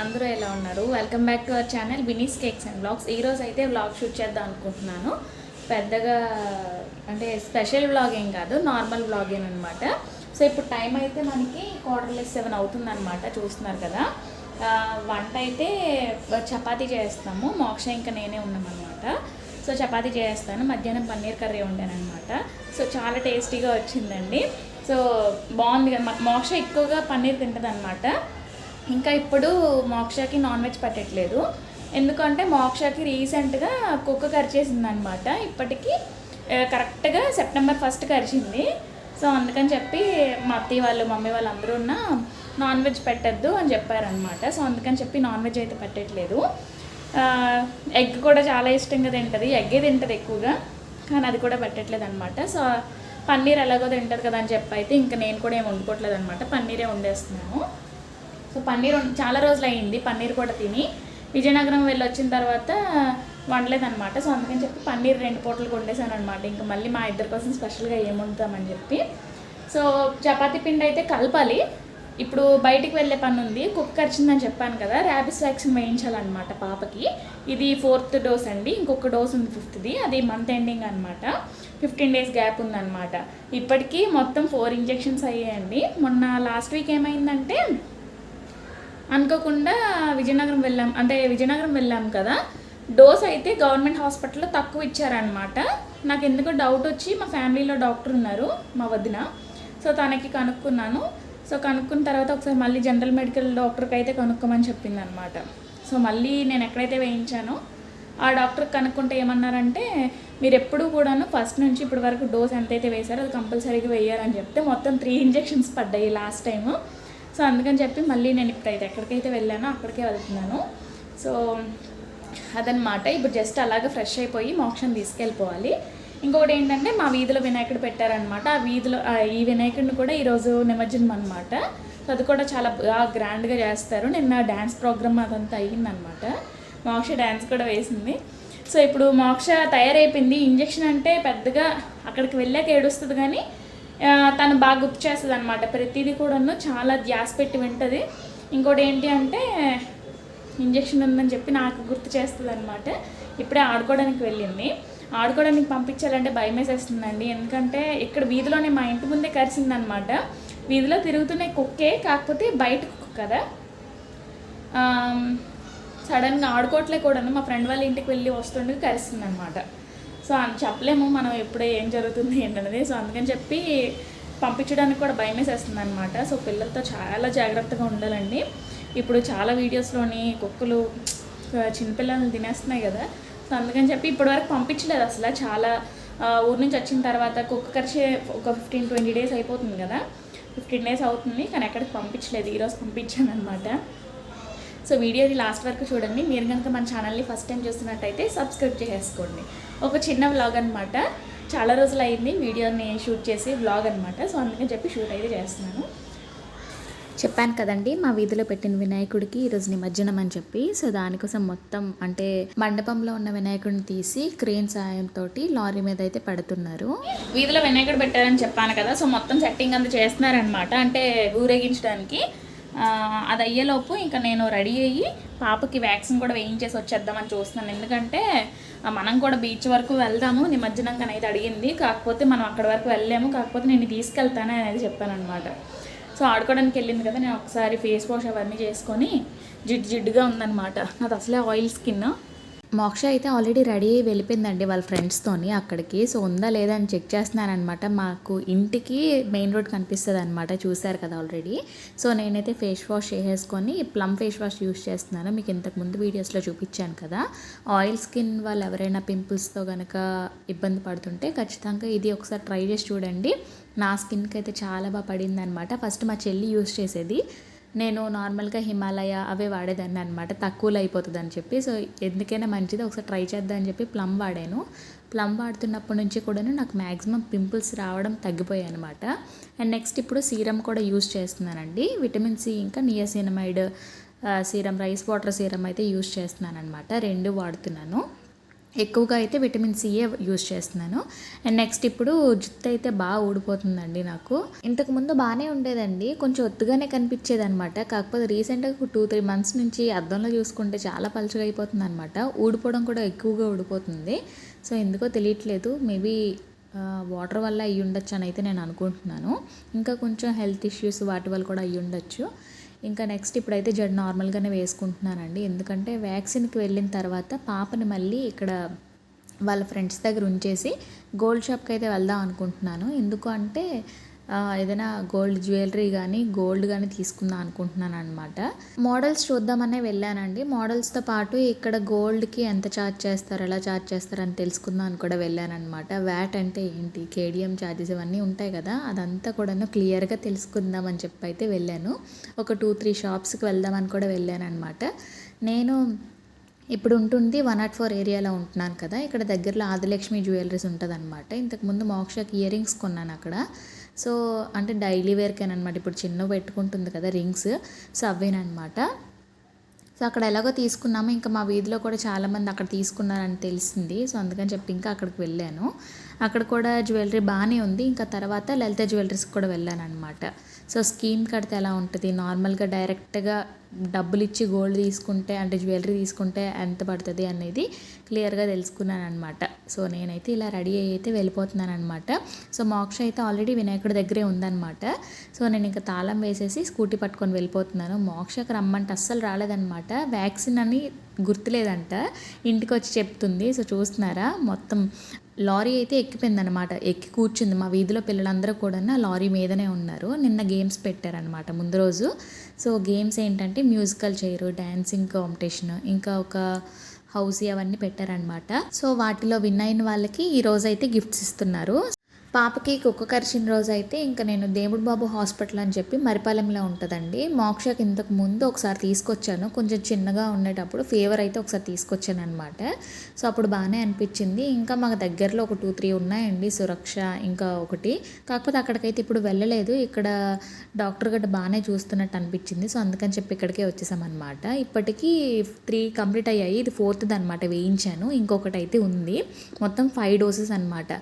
అందరూ ఎలా ఉన్నారు? Welcome back to our channel Vini's cakes and blogs ఈరోజు అయితే వ్లాగ్ షూట్ చేద్దాం అనుకుంటున్నాను. పెద్దగా అంటే స్పెషల్ బ్లాగ్ ఏం కాదు నార్మల్ వ్లాగ్ అనమాట సో ఇప్పుడు టైం అయితే మనకి క్వార్టర్లెస్ సెవెన్ అవుతుందన్నమాట చూస్తున్నారు కదా. వంట అయితే చపాతీ చేస్తాము. మోక్ష ఇంకా నేనే ఉన్నామన్నమాట. సో చపాతీ చేస్తాను. మధ్యాహ్నం పన్నీర్ కర్రీ వండానమాట సో చాలా టేస్టీగా వచ్చిందండి. సో బాగుంది కదా. మా- మోక్ష ఎక్కువగా పన్నీర్ తింటుంది అనమాట ఇంకా ఇప్పుడు మోక్షకి నాన్ వెజ్ పెట్టట్లేదు. ఎందుకంటే మోక్షకి రీసెంట్గా కుక్క కరిచేసింది అనమాట ఇప్పటికీ కరెక్ట్గా సెప్టెంబర్ ఫస్ట్ కరిచింది. సో అందుకని చెప్పి మా అత్తయ్య వాళ్ళు మమ్మీ వాళ్ళు అందరూ ఉన్న నాన్ వెజ్ పెట్టద్దు అని చెప్పారనమాట. సో అందుకని చెప్పి నాన్ వెజ్ అయితే పెట్టట్లేదు. ఎగ్ కూడా చాలా ఇష్టంగా తింటుంది. ఎగ్గే తింటుంది ఎక్కువగా కానీ అది కూడా పెట్టట్లేదు అనమాట సో పన్నీర్ ఎలాగో తింటుంది కదా అని చెప్పి అయితే ఇంకా నేను కూడా ఏం వండుకోవట్లేదు అనమాట పన్నీరే వండేస్తున్నాను సో పన్నీర్ చాలా రోజులు అయింది పన్నీర్ కూడా తిని. విజయనగరం వెళ్ళి వచ్చిన తర్వాత వండలేదన్నమాట. సో అందుకని చెప్పి పన్నీర్ రెండు పూటలు వండేసాను అనమాట ఇంకా మళ్ళీ మా ఇద్దరి కోసం స్పెషల్గా ఏముంటామని చెప్పి. సో చపాతీ పిండి అయితే కలపాలి. ఇప్పుడు బయటికి వెళ్ళే పని ఉంది కుక్క వచ్చిందని చెప్పాను కదా ర్యాబిస్ వ్యాక్సిన్ వేయించాలన్నమాట పాపకి. ఇది ఫోర్త్ డోస్ అండి. ఇంకొక డోస్ ఉంది ఫిఫ్త్ది. అది మంత్ ఎండింగ్ అనమాట ఫిఫ్టీన్ డేస్ గ్యాప్ ఉందన్నమాట. ఇప్పటికీ మొత్తం ఫోర్ ఇంజెక్షన్స్ అయ్యాయండి. మొన్న లాస్ట్ వీక్ ఏమైందంటే అనుకోకుండా విజయనగరం వెళ్ళాం. అంటే విజయనగరం వెళ్ళాం కదా. డోస్ అయితే గవర్నమెంట్ హాస్పిటల్లో తక్కువ ఇచ్చారనమాట నాకు ఎందుకో డౌట్ వచ్చి మా ఫ్యామిలీలో డాక్టర్ ఉన్నారు మా వదిన. సో తనకి కనుక్కున్నాను. సో కనుక్కున్న తర్వాత ఒకసారి మళ్ళీ జనరల్ మెడికల్ డాక్టర్కి అయితే కనుక్కోమని చెప్పింది అనమాట సో మళ్ళీ నేను ఎక్కడైతే వేయించానో ఆ డాక్టర్ కనుక్కుంటే ఏమన్నారంటే మీరు ఎప్పుడు కూడాను ఫస్ట్ నుంచి ఇప్పటి వరకు డోస్ ఎంతైతే వేశారో అది కంపల్సరీగా వేయాలని చెప్తే మొత్తం త్రీ ఇంజెక్షన్స్ పడ్డాయి లాస్ట్ టైము సో అందుకని చెప్పి మళ్ళీ నేను ఇప్పుడైతే ఎక్కడికైతే వెళ్ళానో అక్కడికే వెళ్తున్నాను. సో అదనమాట ఇప్పుడు జస్ట్ అలాగే ఫ్రెష్ అయిపోయి మోక్షం తీసుకెళ్ళిపోవాలి. ఇంకొకటి ఏంటంటే మా వీధిలో వినాయకుడు పెట్టారనమాట ఆ వీధిలో ఈ వినాయకుడిని కూడా ఈరోజు నిమజ్జనం అనమాట సో అది కూడా చాలా బాగా గ్రాండ్గా చేస్తారు. నిన్న డ్యాన్స్ ప్రోగ్రామ్ అదంతా అయ్యిందనమాట మోక్ష డ్యాన్స్ కూడా వేసింది. సో ఇప్పుడు మోక్ష తయారైపోయింది. ఇంజెక్షన్ అంటే పెద్దగా అక్కడికి వెళ్ళాక ఏడుస్తుంది కానీ తను బాగా గుర్తు చేస్తుంది అనమాట ప్రతిదీ కూడాను చాలా ధ్యాస పెట్టి వింటుంది. ఇంకోటి ఏంటి అంటే ఇంజెక్షన్ ఉందని చెప్పి నాకు గుర్తు చేస్తుంది అనమాట ఇప్పుడే ఆడుకోవడానికి వెళ్ళింది. ఆడుకోవడానికి పంపించాలంటే భయం వేసేస్తుందండి. ఎందుకంటే ఇక్కడ వీధిలోనే మా ఇంటి ముందే కరిసిందనమాట వీధిలో తిరుగుతున్న కుక్కే కాకపోతే బయట కుక్క కదా. సడన్గా ఆడుకోవట్లే కూడాను మా ఫ్రెండ్ వాళ్ళ ఇంటికి వెళ్ళి వస్తుండగా కరిసిందనమాట అనమాట సో అని చెప్పలేము మనం ఎప్పుడే ఏం జరుగుతుంది ఏంటనేది. సో అందుకని చెప్పి పంపించడానికి కూడా భయం వేసేస్తుంది అనమాట సో పిల్లలతో చాలా జాగ్రత్తగా ఉండాలండి. ఇప్పుడు చాలా వీడియోస్లోని కుక్కలు చిన్నపిల్లల్ని తినేస్తున్నాయి కదా. సో అందుకని చెప్పి ఇప్పటివరకు పంపించలేదు అసలు. చాలా ఊరి నుంచి వచ్చిన తర్వాత కుక్క కరిచే ఒక ఫిఫ్టీన్ ట్వంటీ డేస్ అయిపోతుంది కదా. ఫిఫ్టీన్ డేస్ అవుతుంది కానీ ఎక్కడికి పంపించలేదు. ఈరోజు పంపించాను అనమాట సో వీడియోని లాస్ట్ వరకు చూడండి. మీరు కనుక మన ఛానల్ని ఫస్ట్ టైం చూస్తున్నట్టయితే సబ్స్క్రైబ్ చేసుకోండి ఒక చిన్న వ్లాగ్ అనమాట చాలా రోజులు అయింది వీడియోని షూట్ చేసి వ్లాగ్ అనమాట సో అందుకని చెప్పి షూట్ అయితే చేస్తున్నాను. చెప్పాను కదండి మా వీధిలో పెట్టిన వినాయకుడికి ఈరోజు నిమజ్జనం అని చెప్పి. సో దానికోసం మొత్తం అంటే మండపంలో ఉన్న వినాయకుడిని తీసి క్రేన్ సాయంతో లారీ మీద అయితే పడుతున్నారు. వీధిలో వినాయకుడు పెట్టారని చెప్పాను కదా సో మొత్తం సెట్టింగ్ అంతా చేస్తున్నారనమాట అంటే ఊరేగించడానికి అది అయ్యేలోపు ఇంకా నేను రెడీ అయ్యి పాపకి వ్యాక్సిన్ కూడా వేయించేసి వచ్చేద్దామని చూస్తున్నాను. ఎందుకంటే మనం కూడా బీచ్ వరకు వెళ్దాము నిమజ్జనంగా అనేది అడిగింది. కాకపోతే మనం అక్కడి వరకు వెళ్ళలేము కాకపోతే నేను తీసుకెళ్తాను అనేది చెప్పాను అనమాట సో ఆడుకోవడానికి వెళ్ళింది కదా నేను ఒకసారి ఫేస్ వాష్ అవన్నీ చేసుకొని జిడ్డు జిడ్డుగా ఉందన్నమాట. నాది అసలే ఆయిల్ స్కిన్. మోక్ష అయితే ఆల్రెడీ రెడీ అయ్యి వెళ్ళిపోయిందండి వాళ్ళ ఫ్రెండ్స్తోని అక్కడికి. సో ఉందా లేదా అని చెక్ చేస్తున్నానమాట మాకు ఇంటికి మెయిన్ రోడ్ కనిపిస్తుంది అనమాట చూశారు కదా ఆల్రెడీ. సో నేనైతే ఫేస్ వాష్ చేసేసుకొని ప్లమ్ ఫేస్ వాష్ యూస్ చేస్తున్నాను. మీకు ఇంతకు ముందు వీడియోస్లో చూపించాను కదా. ఆయిల్ స్కిన్ వాళ్ళు ఎవరైనా పింపుల్స్తో కనుక ఇబ్బంది పడుతుంటే ఖచ్చితంగా ఇది ఒకసారి ట్రై చేసి చూడండి. నా స్కిన్కి అయితే చాలా బాగా పడింది అనమాట ఫస్ట్ మా చెల్లి యూస్ చేసేది. నేను నార్మల్గా హిమాలయ అవే వాడేదాన్ని అనమాట తక్కువలో అయిపోతుంది అని చెప్పి. సో ఎందుకైనా మంచిది. ఒకసారి ట్రై చేద్దాం అని చెప్పి ప్లమ్ వాడాను. ప్లమ్ వాడుతున్నప్పటి నుంచి కూడాను నాకు మ్యాక్సిమం పింపుల్స్ రావడం తగ్గిపోయాయి అనమాట అండ్ నెక్స్ట్ ఇప్పుడు సీరం కూడా యూస్ చేస్తున్నానండి. విటమిన్ సి ఇంకా niacinamide serum rice water serum అయితే యూస్ చేస్తున్నాను అనమాట రెండు వాడుతున్నాను. ఎక్కువగా అయితే విటమిన్ సిఏ యూస్ చేస్తున్నాను. అండ్ నెక్స్ట్ ఇప్పుడు జుత్తు అయితే బాగా ఊడిపోతుందండి నాకు. ఇంతకుముందు బాగానే ఉండేదండి. కొంచెం ఒత్తుగానే కనిపించేది అనమాట కాకపోతే రీసెంట్గా టూ త్రీ మంత్స్ నుంచి అద్దంలో చూసుకుంటే చాలా పలుచగా అయిపోతుంది అనమాట ఊడిపోవడం కూడా ఎక్కువగా ఊడిపోతుంది. సో ఎందుకో తెలియట్లేదు. మేబీ వాటర్ వల్ల అయ్యి ఉండొచ్చు అని అయితే నేను అనుకుంటున్నాను. ఇంకా కొంచెం హెల్త్ ఇష్యూస్ వాటి వల్ల కూడా అయ్యి ఉండొచ్చు ఇంకా నెక్స్ట్ ఇప్పుడైతే జడ్ నార్మల్గానే వేసుకుంటున్నానండి. ఎందుకంటే వ్యాక్సిన్కి వెళ్ళిన తర్వాత పాపని మళ్ళీ ఇక్కడ వాళ్ళ ఫ్రెండ్స్ దగ్గర ఉంచేసి గోల్డ్ షాప్కి అయితే వెళ్దాం అనుకుంటున్నాను. ఎందుకు అంటే ఏదైనా గోల్డ్ జ్యువెలరీ కానీ గోల్డ్ కానీ తీసుకుందాం అనుకుంటున్నాను అనమాట మోడల్స్ చూద్దామనే వెళ్ళానండి. మోడల్స్తో పాటు ఇక్కడ గోల్డ్కి ఎంత ఛార్జ్ చేస్తారు ఎలా ఛార్జ్ చేస్తారు అని తెలుసుకుందాం అని కూడా వెళ్ళానమాట వ్యాట్ అంటే ఏంటి? కేడిఎం ఛార్జెస్ ఇవన్నీ ఉంటాయి కదా అదంతా కూడాను క్లియర్గా తెలుసుకుందాం అని చెప్పి అయితే వెళ్ళాను. ఒక టూ త్రీ షాప్స్కి వెళ్దామని కూడా వెళ్ళాను అనమాట నేను ఇప్పుడు ఉంటుంది వన్ నాట్ ఫోర్ ఏరియాలో ఉంటున్నాను కదా ఇక్కడ దగ్గరలో ఆదిలక్ష్మి జ్యువెలరీస్ ఉంటుంది అనమాట ఇంతకుముందు మోక్షకి ఇయర్ రింగ్స్ కొన్నాను అక్కడ. సో అంటే డైలీ వేర్కేనమాట ఇప్పుడు చిన్న పెట్టుకుంటుంది కదా రింగ్స్ సో అవేనమాట సో అక్కడ ఎలాగో తీసుకున్నాము. ఇంకా మా వీధిలో కూడా చాలామంది అక్కడ తీసుకున్నారని తెలిసింది. సో అందుకని చెప్పి ఇంకా అక్కడికి వెళ్ళాను. అక్కడ కూడా జ్యువెలరీ బాగానే ఉంది. ఇంకా తర్వాత లలిత జ్యువెలరీస్కి కూడా వెళ్ళాను అనమాట సో స్కీమ్ కడితే ఎలా ఉంటుంది? నార్మల్గా డైరెక్ట్గా డబ్బులు ఇచ్చి గోల్డ్ తీసుకుంటే అంటే జ్యువెలరీ తీసుకుంటే ఎంత పడుతుంది అనేది క్లియర్గా తెలుసుకున్నాను అనమాట సో నేనైతే ఇలా రెడీ అయ్యి అయితే వెళ్ళిపోతున్నాను అనమాట సో మోక్ష అయితే ఆల్రెడీ వినాయకుడి దగ్గరే ఉందన్నమాట. సో నేను ఇంకా తాళం వేసేసి స్కూటీ పట్టుకొని వెళ్ళిపోతున్నాను. మోక్షకు రమ్మంటే అస్సలు రాలేదన్నమాట. వ్యాక్సిన్ అని గుర్తులేదంట. ఇంటికి వచ్చి చెప్తుంది. సో చూస్తున్నారా? మొత్తం లారీ అయితే ఎక్కిపోయిందనమాట ఎక్కి కూర్చుంది మా వీధిలో పిల్లలందరూ కూడా లారీ మీదనే ఉన్నారు. నిన్న గేమ్స్ పెట్టారనమాట ముందు రోజు. సో గేమ్స్ ఏంటంటే మ్యూజికల్ చైర్ డ్యాన్సింగ్ కాంపిటీషన్ ఇంకా ఒక హౌస్ అవన్నీ పెట్టారనమాట సో వాటిలో విన్ అయిన వాళ్ళకి ఈ రోజు అయితే గిఫ్ట్స్ ఇస్తున్నారు. పాపకి కుక్క కరిచిన రోజు అయితే ఇంకా నేను దేవుడు బాబు హాస్పిటల్ అని చెప్పి మరిపాలెంలో ఉంటుందండి. మోక్షకి ఇంతకు ముందు ఒకసారి తీసుకొచ్చాను. కొంచెం చిన్నగా ఉండేటప్పుడు ఫీవర్ అయితే ఒకసారి తీసుకొచ్చాను అనమాట సో అప్పుడు బాగానే అనిపించింది. ఇంకా మాకు దగ్గరలో ఒక టూ త్రీ ఉన్నాయండి సురక్ష ఇంకా ఒకటి. కాకపోతే అక్కడికైతే ఇప్పుడు వెళ్ళలేదు. ఇక్కడ డాక్టర్ గట్ట బాగానే చూస్తున్నట్టు అనిపించింది. సో అందుకని చెప్పి ఇక్కడికే వచ్చేసామన్నమాట. ఇప్పటికీ త్రీ కంప్లీట్ అయ్యాయి. ఇది ఫోర్త్ది అనమాట వేయించాను. ఇంకొకటి అయితే ఉంది. మొత్తం ఫైవ్ డోసెస్ అనమాట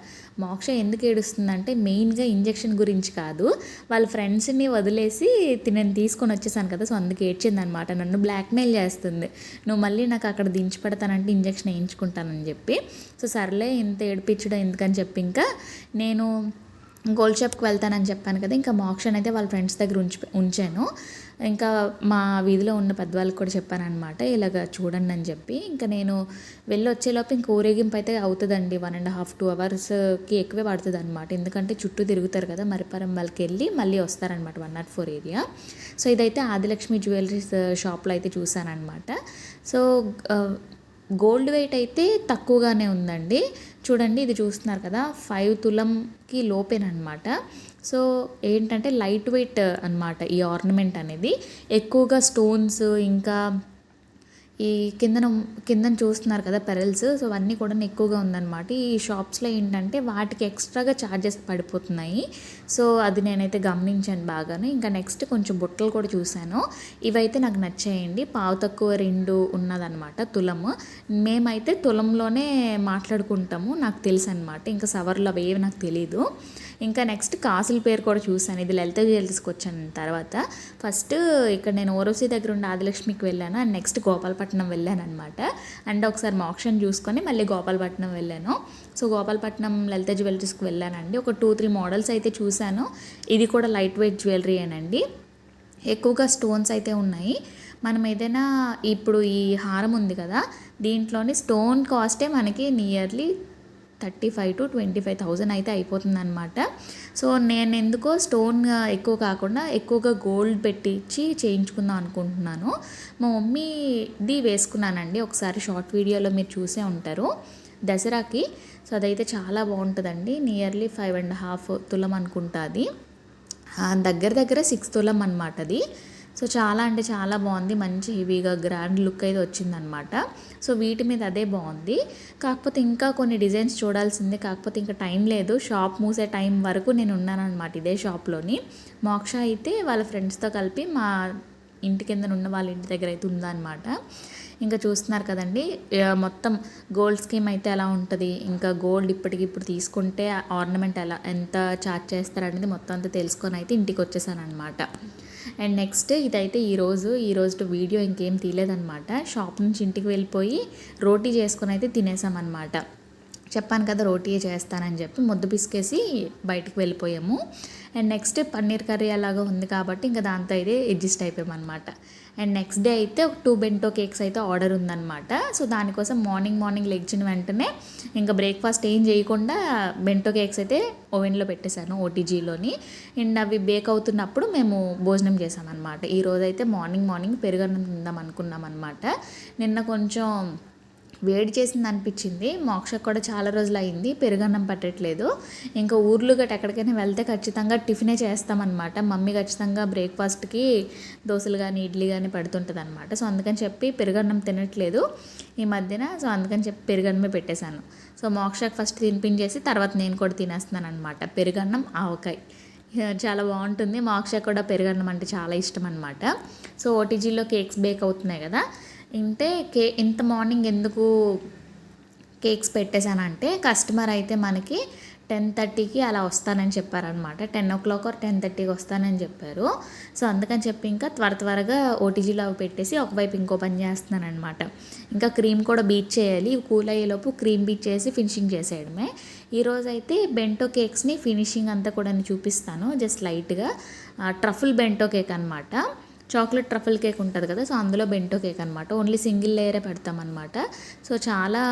మోక్ష ఎందుకు అంటే మెయిన్గా ఇంజెక్షన్ గురించి కాదు. వాళ్ళ ఫ్రెండ్స్ని వదిలేసి తినని తీసుకొని వచ్చేసాను కదా సో అందుకే ఏడ్చింది అనమాట నన్ను బ్లాక్మెయిల్ చేస్తుంది. నువ్వు మళ్ళీ నాకు అక్కడ దించి పెడతానంటే ఇంజెక్షన్ వేయించుకుంటానని చెప్పి. సో సర్లే ఇంత ఏడిపించడం ఎందుకని చెప్పి ఇంకా నేను గోల్డ్ షాప్కి వెళ్తానని చెప్పాను కదా ఇంకా మోక్షన్ అయితే వాళ్ళ ఫ్రెండ్స్ దగ్గర ఉంచి ఉంచాను. ఇంకా మా వీధిలో ఉన్న పెద్దవాళ్ళకి కూడా చెప్పాను అనమాట ఇలాగ చూడండి అని చెప్పి. ఇంకా నేను వెళ్ళి వచ్చేలోపు ఇంక ఊరేగింపు అయితే అవుతుందండి వన్ అండ్ హాఫ్ టూ అవర్స్కి ఎక్కువే పడుతుంది అనమాట ఎందుకంటే చుట్టూ తిరుగుతారు కదా మరిపరం వాళ్ళకి వెళ్ళి మళ్ళీ వస్తారనమాట one nought four area so ఇదైతే ఆదిలక్ష్మి జ్యువెలరీస్ షాప్లో అయితే చూసానమాట సో గోల్డ్ వెయిట్ అయితే తక్కువగానే ఉందండి. చూడండి ఇది చూస్తున్నారు కదా ఫైవ్ తులంకి లోపేనమాట సో ఏంటంటే లైట్ వెయిట్ అన్నమాట ఈ ఆర్నమెంట్ అనేది. ఎక్కువగా స్టోన్స్ ఇంకా ఈ కిందన కిందన చూస్తున్నారు కదా పెరల్స్ సో అవన్నీ కూడా ఎక్కువగా ఉందన్నమాట. ఈ షాప్స్లో ఏంటంటే వాటికి ఎక్స్ట్రాగా ఛార్జెస్ పడిపోతున్నాయి. సో అది నేనైతే గమనించాను బాగానే. ఇంకా నెక్స్ట్ కొంచెం బుట్టలు కూడా చూశాను. ఇవైతే నాకు నచ్చాయండి. పావు తక్కువ రెండు ఉన్నదన్నమాట తులము. మేమైతే తులంలోనే మాట్లాడుకుంటాము నాకు తెలుసు అనమాట ఇంకా సవర్లు అవి ఏవి నాకు తెలీదు. ఇంకా నెక్స్ట్ కాసుల పేరు కూడా చూశాను. ఇది లలిత జ్యువెలరీస్కి వచ్చాను తర్వాత. ఫస్ట్ ఇక్కడ నేను ఓరోసి దగ్గర ఉన్న ఆదిలక్ష్మికి వెళ్ళాను. అండ్ నెక్స్ట్ గోపాలపట్నం వెళ్ళాను అనమాట అండ్ ఒకసారి మోక్షన్ చూసుకొని మళ్ళీ గోపాలపట్నం వెళ్ళాను. సో గోపాలపట్నం లలిత జ్యువెలరీస్కి వెళ్ళానండి. ఒక టూ త్రీ మోడల్స్ అయితే చూశాను. ఇది కూడా లైట్ వెయిట్ జ్యువెలరీ అనండి ఎక్కువగా స్టోన్స్ అయితే ఉన్నాయి. మనం ఏదైనా ఇప్పుడు ఈ హారం ఉంది కదా దీంట్లోని స్టోన్ కాస్టే మనకి nearly thirty five to twenty five thousand అయితే అయిపోతుంది అనమాట సో నేను ఎందుకో స్టోన్ ఎక్కువ కాకుండా ఎక్కువగా గోల్డ్ పెట్టించి చేయించుకుందాం అనుకుంటున్నాను. మా మమ్మీది వేసుకున్నానండి. ఒకసారి షార్ట్ వీడియోలో మీరు చూసే ఉంటారు. దసరాకి. సో అదైతే చాలా బాగుంటుందండి. నియర్లీ ఫైవ్ అండ్ హాఫ్ తులం అనుకుంటా అది. దగ్గర దగ్గర సిక్స్ తులం అనమాట అది. సో చాలా అంటే చాలా బాగుంది. మంచి హెవీగా గ్రాండ్ లుక్ అయితే వచ్చిందనమాట. సో వీటి మీద అదే బాగుంది. కాకపోతే ఇంకా కొన్ని డిజైన్స్ చూడాల్సిందే. కాకపోతే ఇంకా టైం లేదు. షాప్ మూసే టైం వరకు నేను ఉన్నానన్నమాట ఇదే షాప్లోని. మోక్ష అయితే వాళ్ళ ఫ్రెండ్స్తో కలిపి మా ఇంటి కింద ఉన్న వాళ్ళ ఇంటి దగ్గర అయితే ఉందన్నమాట ఇంకా చూస్తున్నారు కదండి. మొత్తం గోల్డ్ స్కీమ్ అయితే ఎలా ఉంటుంది? ఇంకా గోల్డ్ ఇప్పటికిప్పుడు తీసుకుంటే ఆర్నమెంట్ ఎలా ఎంత ఛార్జ్ చేస్తారనేది మొత్తం అంతా తెలుసుకొని అయితే ఇంటికి వచ్చేసాను అనమాట అండ్ నెక్స్ట్ ఇదైతే ఈరోజు ఈరోజు వీడియో ఇంకేం తీయలేదన్నమాట. షాప్ నుంచి ఇంటికి వెళ్ళిపోయి రోటీ చేసుకొని అయితే తినేసామన్నమాట. చెప్పాను కదా రోటీ చేస్తానని చెప్పి ముద్ద పిసికేసి బయటికి వెళ్ళిపోయాము. అండ్ నెక్స్ట్ పన్నీర్ కర్రీ అలాగా ఉంది కాబట్టి ఇంకా దాంతో అయితే అడ్జస్ట్ అయిపోయామన్నమాట. అండ్ నెక్స్ట్ డే అయితే ఒక టూ బెంటో కేక్స్ అయితే ఆర్డర్ ఉందన్నమాట. సో దానికోసం మార్నింగ్ మార్నింగ్ లెగ్చిన వెంటనే ఇంకా బ్రేక్ఫాస్ట్ ఏం చేయకుండా బెంటో కేక్స్ అయితే ఓవెన్లో పెట్టేశాను ఓటీజీలోని. అండ్ అవి బేక్ అవుతున్నప్పుడు మేము భోజనం చేసామన్నమాట ఈ అయితే మార్నింగ్ మార్నింగ్ పెరుగన్నం తిందాం అనుకున్నాం అనమాట నిన్న కొంచెం వేడి చేసింది అనిపించింది. మోక్షకు కూడా చాలా రోజులు అయింది పెరుగన్నం పట్టట్లేదు. ఇంకా ఊర్లు గట్ట ఎక్కడికైనా వెళ్తే ఖచ్చితంగా టిఫినే చేస్తామన్నమాట. మమ్మీ ఖచ్చితంగా బ్రేక్ఫాస్ట్కి దోశలు కానీ ఇడ్లీ కానీ పడుతుంటుంది అనమాట సో అందుకని చెప్పి పెరుగన్నం తినట్లేదు ఈ మధ్యన. సో అందుకని చెప్పి పెరుగన్నమే పెట్టేశాను. సో మోక్షకు ఫస్ట్ తినిపించేసి తర్వాత నేను కూడా తినేస్తున్నాను అనమాట పెరుగన్నం ఆవకాయ. చాలా బాగుంటుంది. మోక్ష కూడా పెరుగన్నం అంటే చాలా ఇష్టం అనమాట సో ఓటీజీలో కేక్స్ బేక్ అవుతున్నాయి కదా. ఇంటే కే ఇంత మార్నింగ్ ఎందుకు కేక్స్ పెట్టేశానంటే కస్టమర్ అయితే మనకి టెన్ థర్టీకి అలా వస్తానని చెప్పారనమాట ten o'clock or ten థర్టీకి వస్తానని చెప్పారు. సో అందుకని చెప్పి ఇంకా త్వర త్వరగా ఓటీజీలో అవి పెట్టేసి ఒకవైపు ఇంకో పని చేస్తున్నాను అనమాట ఇంకా క్రీమ్ కూడా బీట్ చేయాలి. కూల్ అయ్యేలోపు క్రీమ్ బీట్ చేసి ఫినిషింగ్ చేసేయడమే. ఈరోజు అయితే బెంటో కేక్స్ని ఫినిషింగ్ అంతా కూడా నేను చూపిస్తాను. జస్ట్ లైట్గా ట్రఫుల్ బెంటో కేక్ అనమాట చాక్లెట్ ట్రఫల్ కేక్ ఉంటుంది కదా సో అందులో బెంటో కేక్ అనమాట ఓన్లీ సింగిల్ లేయరే పెడతామన్నమాట సో చాలా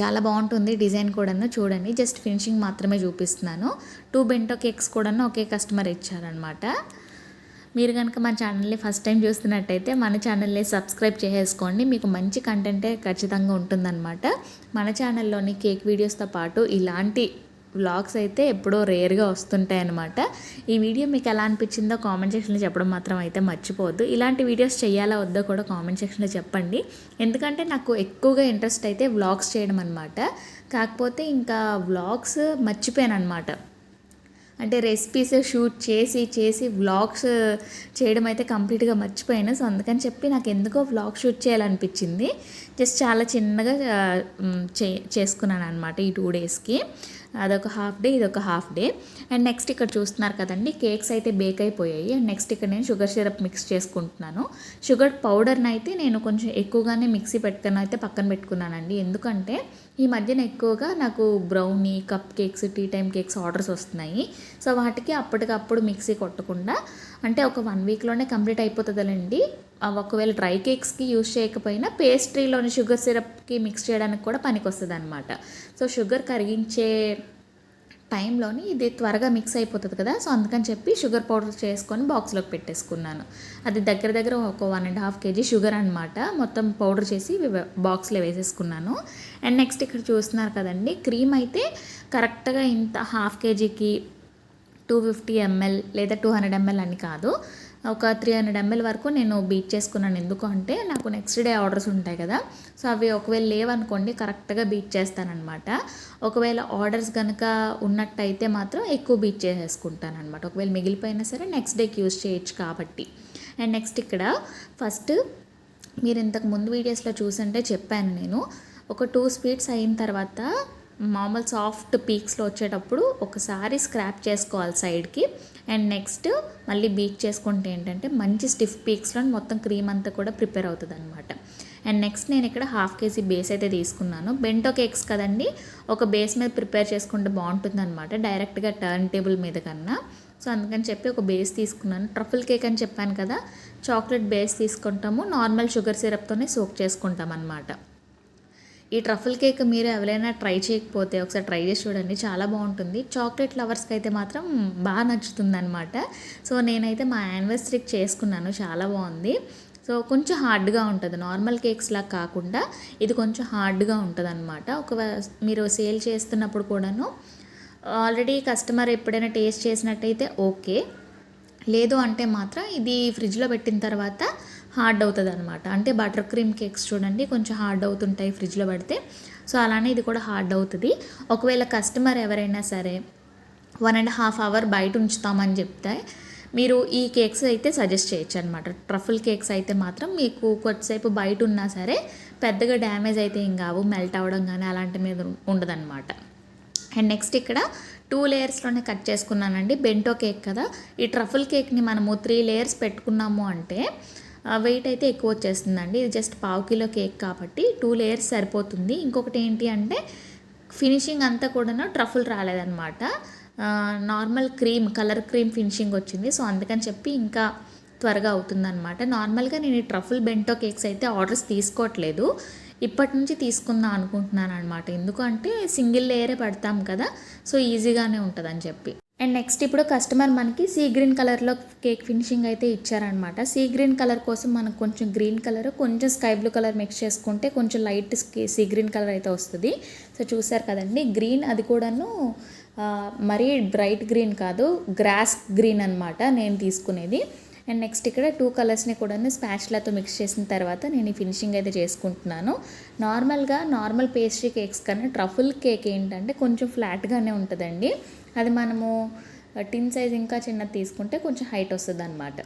చాలా బాగుంటుంది డిజైన్ కూడాను చూడండి. జస్ట్ ఫినిషింగ్ మాత్రమే చూపిస్తున్నాను. టూ బెంటో కేక్స్ కూడాను ఒకే కస్టమర్ ఇచ్చారనమాట మీరు కనుక మా ఛానల్ని ఫస్ట్ టైం చూస్తున్నట్టయితే మన ఛానల్ని సబ్స్క్రైబ్ చేసేసుకోండి. మీకు మంచి కంటెంటే ఖచ్చితంగా ఉంటుందన్నమాట. మన ఛానల్లోని కేక్ వీడియోస్తో పాటు ఇలాంటి వ్లాగ్స్ అయితే ఎప్పుడో రేర్గా వస్తుంటాయి అనమాట ఈ వీడియో మీకు ఎలా అనిపించిందో కామెంట్ సెక్షన్లో చెప్పడం మాత్రం అయితే మర్చిపోవద్దు. ఇలాంటి వీడియోస్ చేయాలా వద్దో కూడా కామెంట్ సెక్షన్లో చెప్పండి. ఎందుకంటే నాకు ఎక్కువగా ఇంట్రెస్ట్ అయితే వ్లాగ్స్ చేయడం అనమాట కాకపోతే ఇంకా వ్లాగ్స్ మర్చిపోయాను అనమాట అంటే రెసిపీస్ షూట్ చేసి చేసి వ్లాగ్స్ చేయడం అయితే కంప్లీట్గా మర్చిపోయాను. సో అందుకని చెప్పి నాకు ఎందుకో వ్లాగ్ షూట్ చేయాలనిపించింది. జస్ట్ చాలా చిన్నగా చే చేసుకున్నాను అనమాట ఈ టూ డేస్కి. అదొక హాఫ్ డే ఇదొక హాఫ్ డే అండ్ నెక్స్ట్ ఇక్కడ చూస్తున్నారు కదండి కేక్స్ అయితే బేక్ అయిపోయాయి. అండ్ నెక్స్ట్ ఇక్కడ నేను షుగర్ సిరప్ మిక్స్ చేసుకుంటున్నాను. షుగర్ పౌడర్ని అయితే నేను కొంచెం ఎక్కువగానే మిక్సీ పెట్టుకుని అయితే పక్కన పెట్టుకున్నానండి. ఎందుకంటే ఈ మధ్యన ఎక్కువగా నాకు brownie cup cakes tea time cakes orders వస్తున్నాయి. సో వాటికి అప్పటికప్పుడు మిక్సీ కొట్టకుండా అంటే ఒక వన్ వీక్లోనే కంప్లీట్ అయిపోతుందండి ఒకవేళ డ్రై కేక్స్కి యూస్ చేయకపోయినా పేస్ట్రీలోని షుగర్ సిరప్కి మిక్స్ చేయడానికి కూడా పనికి వస్తుంది అనమాట సో షుగర్ కరిగించే టైంలోని ఇది త్వరగా మిక్స్ అయిపోతుంది కదా. సో అందుకని చెప్పి షుగర్ పౌడర్ చేసుకొని బాక్స్లోకి పెట్టేసుకున్నాను. అది దగ్గర దగ్గర ఒక one and half KG sugar అనమాట మొత్తం పౌడర్ చేసి బాక్స్లో వేసేసుకున్నాను. అండ్ నెక్స్ట్ ఇక్కడ చూస్తున్నారు కదండి క్రీమ్ అయితే కరెక్ట్గా ఇంత హాఫ్ కేజీకి టూ ఫిఫ్టీ ఎంఎల్ లేదా టూ హండ్రెడ్ ఎంఎల్ అని కాదు. ఒక త్రీ హండ్రెడ్ ఎంఎల్ వరకు నేను బీట్ చేసుకున్నాను. ఎందుకు అంటే నాకు నెక్స్ట్ డే ఆర్డర్స్ ఉంటాయి కదా. సో అవి ఒకవేళ లేవనుకోండి కరెక్ట్గా బీట్ చేస్తానమాట ఒకవేళ ఆర్డర్స్ కనుక ఉన్నట్టయితే మాత్రం ఎక్కువ బీట్ చేసేసుకుంటాను అనమాట ఒకవేళ మిగిలిపోయినా సరే నెక్స్ట్ డేకి యూస్ చేయొచ్చు కాబట్టి. అండ్ నెక్స్ట్ ఇక్కడ ఫస్ట్ మీరు ఇంతకు ముందు వీడియోస్లో చూసుంటే చెప్పాను నేను. ఒక టూ స్పీడ్స్ అయిన తర్వాత మామూలు సాఫ్ట్ పీక్స్లో వచ్చేటప్పుడు ఒకసారి స్క్రాప్ చేసుకోవాలి సైడ్కి. అండ్ నెక్స్ట్ మళ్ళీ బీట్ చేసుకుంటే ఏంటంటే మంచి స్టిఫ్ పీక్స్లో మొత్తం క్రీమ్ అంతా కూడా ప్రిపేర్ అవుతుంది అనమాట అండ్ నెక్స్ట్ నేను ఇక్కడ హాఫ్ కేజీ బేస్ అయితే తీసుకున్నాను. బెంటో కేక్స్ కదండి ఒక బేస్ మీద ప్రిపేర్ చేసుకుంటే బాగుంటుంది అనమాట డైరెక్ట్గా టర్న్ టేబుల్ మీద కన్నా. సో అందుకని చెప్పి ఒక బేస్ తీసుకున్నాను. ట్రఫుల్ కేక్ అని చెప్పాను కదా చాక్లెట్ బేస్ తీసుకుంటాము. నార్మల్ షుగర్ సిరప్తోనే సోక్ చేసుకుంటాం అనమాట ఈ ట్రఫుల్ కేక్ మీరు ఎవరైనా ట్రై చేయకపోతే ఒకసారి ట్రై చేసి చూడండి. చాలా బాగుంటుంది. చాక్లెట్ లవర్స్కి అయితే మాత్రం బాగా నచ్చుతుంది అనమాట సో నేనైతే మా యానివర్సరీకి చేసుకున్నాను. చాలా బాగుంది. సో కొంచెం హార్డ్గా ఉంటుంది. నార్మల్ కేక్స్ లాగా కాకుండా ఇది కొంచెం హార్డ్గా ఉంటుంది అనమాట ఒక మీరు సేల్ చేస్తున్నప్పుడు కూడాను ఆల్రెడీ కస్టమర్ ఎప్పుడైనా టేస్ట్ చేసినట్టయితే ఓకే. లేదు అంటే మాత్రం ఇది ఫ్రిడ్జ్లో పెట్టిన తర్వాత హార్డ్ అవుతుంది అనమాట అంటే బటర్ క్రీమ్ కేక్స్ చూడండి కొంచెం హార్డ్ అవుతుంటాయి ఫ్రిడ్జ్లో పడితే. సో అలానే ఇది కూడా హార్డ్ అవుతుంది. ఒకవేళ కస్టమర్ ఎవరైనా సరే వన్ అండ్ హాఫ్ అవర్ బయట ఉంచుతామని చెప్తే మీరు ఈ కేక్స్ అయితే సజెస్ట్ చేయొచ్చు అనమాట ట్రఫుల్ కేక్స్ అయితే మాత్రం మీకు కొద్దిసేపు బయట ఉన్నా సరే పెద్దగా డ్యామేజ్ అయితే ఏం కావు మెల్ట్ అవ్వడం కానీ అలాంటి మీద ఉండదన్నమాట. అండ్ నెక్స్ట్ ఇక్కడ టూ లేయర్స్లోనే కట్ చేసుకున్నానండి. బెంటో కేక్ కదా. ఈ ట్రఫుల్ కేక్ని మనము త్రీ లేయర్స్ పెట్టుకున్నాము అంటే వెయిట్ అయితే ఎక్కువ వచ్చేస్తుందండి. ఇది జస్ట్ పావు కిలో కేక్ కాబట్టి టూ లేయర్స్ సరిపోతుంది. ఇంకొకటి ఏంటి అంటే ఫినిషింగ్ అంతా కూడా truffle రాలేదన్నమాట. Normal cream colour cream finishing వచ్చింది. సో అందుకని చెప్పి ఇంకా త్వరగా అవుతుందన్నమాట. నార్మల్గా నేను ఈ ట్రఫుల్ బెంటో కేక్స్ అయితే ఆర్డర్స్ తీసుకోవట్లేదు. ఇప్పటి నుంచి తీసుకుందాం అనుకుంటున్నాను అనమాట ఎందుకంటే సింగిల్ లేయరే పెడతాం కదా. సో ఈజీగానే ఉంటుందని చెప్పి. అండ్ నెక్స్ట్ ఇప్పుడు కస్టమర్ మనకి సీ గ్రీన్ కలర్లో కేక్ ఫినిషింగ్ అయితే ఇచ్చారనమాట సీ గ్రీన్ కలర్ కోసం మనకు కొంచెం గ్రీన్ కలర్ కొంచెం స్కై బ్లూ కలర్ మిక్స్ చేసుకుంటే కొంచెం లైట్ సీ గ్రీన్ కలర్ అయితే వస్తుంది. సో చూసారు కదండి గ్రీన్ అది కూడాను మరీ బ్రైట్ గ్రీన్ కాదు గ్రాస్ గ్రీన్ అనమాట నేను తీసుకునేది. అండ్ నెక్స్ట్ ఇక్కడ టూ కలర్స్ని కూడా స్పాచ్లతో మిక్స్ చేసిన తర్వాత నేను ఈ ఫినిషింగ్ అయితే చేసుకుంటున్నాను. నార్మల్గా నార్మల్ పేస్ట్రీ కేక్స్ కన్నా ట్రఫుల్ కేక్ ఏంటంటే కొంచెం ఫ్లాట్గానే ఉంటుందండి. అది మనము టిన్ సైజ్ ఇంకా చిన్నది తీసుకుంటే కొంచెం హైట్ వస్తుంది అనమాట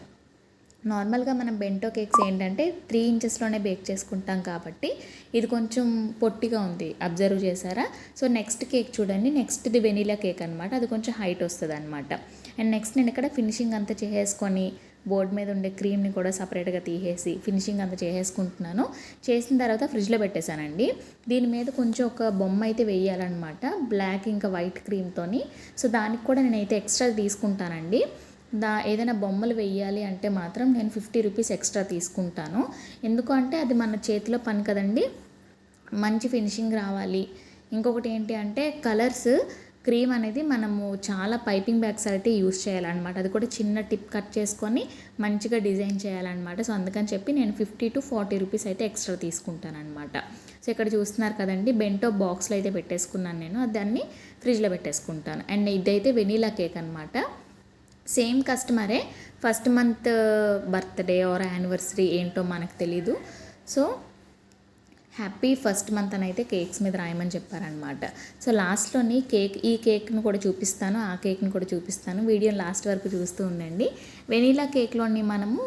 నార్మల్గా మనం బెంటో కేక్స్ ఏంటంటే త్రీ ఇంచెస్లోనే బేక్ చేసుకుంటాం కాబట్టి ఇది కొంచెం పొట్టిగా ఉంది. అబ్జర్వ్ చేశారా? సో నెక్స్ట్ కేక్ చూడండి. నెక్స్ట్ది వెనీలా కేక్ అనమాట అది కొంచెం హైట్ వస్తుంది అనమాట అండ్ నెక్స్ట్ నేను ఇక్కడ ఫినిషింగ్ అంతా చేసేసుకొని బోర్డు మీద ఉండే క్రీమ్ని కూడా సపరేట్గా తీసేసి ఫినిషింగ్ అంతా చేసేసుకుంటున్నాను. చేసిన తర్వాత ఫ్రిడ్జ్లో పెట్టేశానండి. దీని మీద కొంచెం ఒక బొమ్మ అయితే వేయాలన్నమాట. బ్లాక్ ఇంకా వైట్ క్రీమ్తోని. సో దానికి కూడా నేనైతే ఎక్స్ట్రా తీసుకుంటానండి. దా ఏదైనా బొమ్మలు వెయ్యాలి అంటే మాత్రం నేను ఫిఫ్టీ రూపీస్ ఎక్స్ట్రా తీసుకుంటాను. ఎందుకు అంటే అది మన చేతిలో పని కదండి. మంచి ఫినిషింగ్ రావాలి. ఇంకొకటి ఏంటి అంటే కలర్స్ క్రీమ్ అనేది మనము చాలా పైపింగ్ బ్యాగ్స్ అయితే యూస్ చేయాలన్నమాట. అది కూడా చిన్న టిప్ కట్ చేసుకొని మంచిగా డిజైన్ చేయాలన్నమాట. సో అందుకని చెప్పి నేను ఫిఫ్టీ టు ఫార్టీ రూపీస్ అయితే ఎక్స్ట్రా తీసుకుంటానమాట సో ఇక్కడ చూస్తున్నారు కదండి బెంటో బాక్స్లో అయితే పెట్టేసుకున్నాను నేను. దాన్ని ఫ్రిడ్జ్లో పెట్టేసుకుంటాను. అండ్ ఇదైతే వెనీలా కేక్ అనమాట same కస్టమరే first month birthday or anniversary ఏంటో మనకు తెలీదు. సో హ్యాపీ ఫస్ట్ మంత్ అని అయితే కేక్స్ మీద రాయమని చెప్పారనమాట సో లాస్ట్లోని కేక్ ఈ కేక్ను కూడా చూపిస్తాను ఆ కేక్ని కూడా చూపిస్తాను. వీడియోని లాస్ట్ వరకు చూస్తూ ఉండండి. వెనీలా కేక్లోని మనము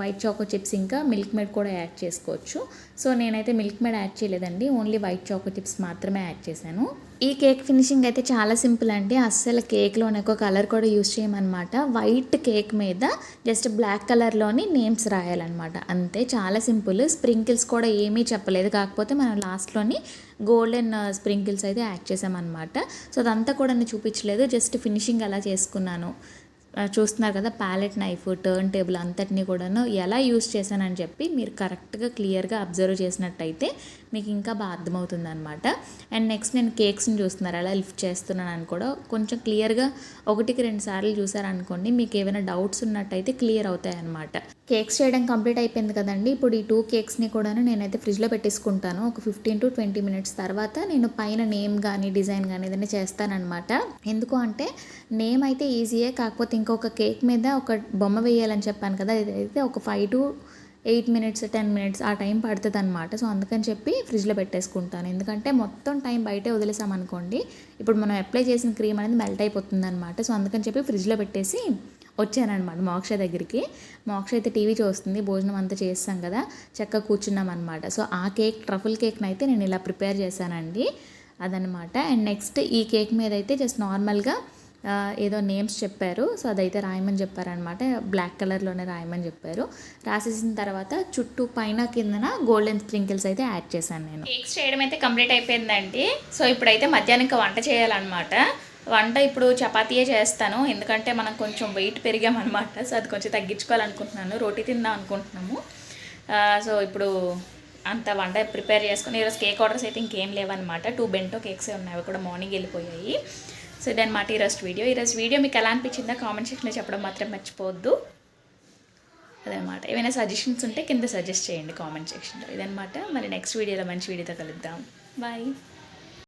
వైట్ చాకో చిప్స్ ఇంకా మిల్క్ మేడ్ కూడా యాడ్ చేసుకోవచ్చు. సో నేనైతే మిల్క్ మేడ్ యాడ్ చేయలేదండి. ఓన్లీ వైట్ చాకో చిప్స్ మాత్రమే యాడ్ చేశాను. ఈ కేక్ ఫినిషింగ్ అయితే చాలా సింపుల్ అండి. అస్సలు కేక్లోనే ఒక కలర్ కూడా యూస్ చేయమన్నమాట. వైట్ కేక్ మీద జస్ట్ బ్లాక్ కలర్లోని నేమ్స్ రాయాలన్నమాట. అంతే చాలా సింపుల్. స్ప్రింకిల్స్ కూడా ఏమీ చెప్పలేదు. కాకపోతే మనం లాస్ట్లోని గోల్డెన్ స్ప్రింకిల్స్ అయితే యాడ్ చేసామన్నమాట. సో అదంతా కూడా నేను చూపించలేదు. జస్ట్ ఫినిషింగ్ అలా చేసుకున్నాను. చూస్తున్నారు కదా ప్యాలెట్ నైఫ్ టర్న్ టేబుల్ అంతటినీ కూడాను ఎలా యూస్ చేశానని చెప్పి మీరు కరెక్ట్గా క్లియర్గా అబ్జర్వ్ చేసినట్టయితే మీకు ఇంకా బాగా అర్థమవుతుంది అనమాట అండ్ నెక్స్ట్ నేను కేక్స్ని చూస్తున్నారు అలా లిఫ్ట్ చేస్తున్నాను అని కూడా కొంచెం క్లియర్గా ఒకటికి రెండు సార్లు చూసారనుకోండి మీకు ఏమైనా డౌట్స్ ఉన్నట్టయితే క్లియర్ అవుతాయి అనమాట కేక్స్ చేయడం కంప్లీట్ అయిపోయింది కదండి ఇప్పుడు ఈ టూ కేక్స్ని కూడా నేనైతే ఫ్రిడ్జ్లో పెట్టేసుకుంటాను. ఒక ఫిఫ్టీన్ టు ట్వంటీ మినిట్స్ తర్వాత నేను పైన నేమ్ కానీ డిజైన్ కానీ ఏదైనా చేస్తానమాట ఎందుకు అంటే నేమ్ అయితే ఈజీయే కాకపోతే ఇంకొక కేక్ మీద ఒక బొమ్మ వేయాలని చెప్పాను కదా ఇదైతే ఒక five to eight minutes ten minutes ఆ టైం పడుతుంది అనమాట సో అందుకని చెప్పి ఫ్రిడ్జ్లో పెట్టేసుకుంటాను. ఎందుకంటే మొత్తం టైం బయటే వదిలేసామనుకోండి ఇప్పుడు మనం అప్లై చేసిన క్రీమ్ అనేది మెల్ట్ అయిపోతుంది అనమాట సో అందుకని చెప్పి ఫ్రిడ్జ్లో పెట్టేసి వచ్చానమాట మోక్ష దగ్గరికి. మోక్ష అయితే టీవీ చూస్తుంది భోజనం అంతా చేస్తాం కదా చక్కగా కూర్చున్నాం అనమాట సో ఆ కేక్ ట్రఫుల్ కేక్ని అయితే నేను ఇలా ప్రిపేర్ చేశానండి. అదనమాట అండ్ నెక్స్ట్ ఈ కేక్ మీద అయితే జస్ట్ నార్మల్గా ఏదో నేమ్స్ చెప్పారు. సో అదైతే రాయమని చెప్పారనమాట బ్లాక్ కలర్లోనే రాయమని చెప్పారు. రాసేసిన తర్వాత చుట్టూ పైన కిందన గోల్డెన్ స్ప్రింకిల్స్ అయితే యాడ్ చేశాను నేను. కేక్స్ చేయడం అయితే కంప్లీట్ అయిపోయిందండి. సో ఇప్పుడైతే మధ్యాహ్నం ఇంకా వంట చేయాలన్నమాట. వంట ఇప్పుడు చపాతీయే చేస్తాను. ఎందుకంటే మనం కొంచెం వెయిట్ పెరిగామన్నమాట. సో అది కొంచెం తగ్గించుకోవాలనుకుంటున్నాను. రోటీ తిందాం అనుకుంటున్నాము. సో ఇప్పుడు అంత వంట ప్రిపేర్ చేసుకుని ఈరోజు కేక్ ఆర్డర్స్ అయితే ఇంకేం లేవన్నమాట. టూ బెంటో కేక్సే ఉన్నాయి. అవి కూడా మార్నింగ్ వెళ్ళిపోయాయి. సో ఇదన్నమాట ఈరోజు వీడియో ఈరోజు వీడియో మీకు ఎలా అనిపించిందో కామెంట్ సెక్షన్లో చెప్పడం మాత్రం మర్చిపోవద్దు. అదనమాట ఏమైనా సజెషన్స్ ఉంటే కింద సజెస్ట్ చేయండి కామెంట్ సెక్షన్లో ఇదనమాట మరి నెక్స్ట్ వీడియోలో మంచి వీడియోతో కలుద్దాం. బాయ్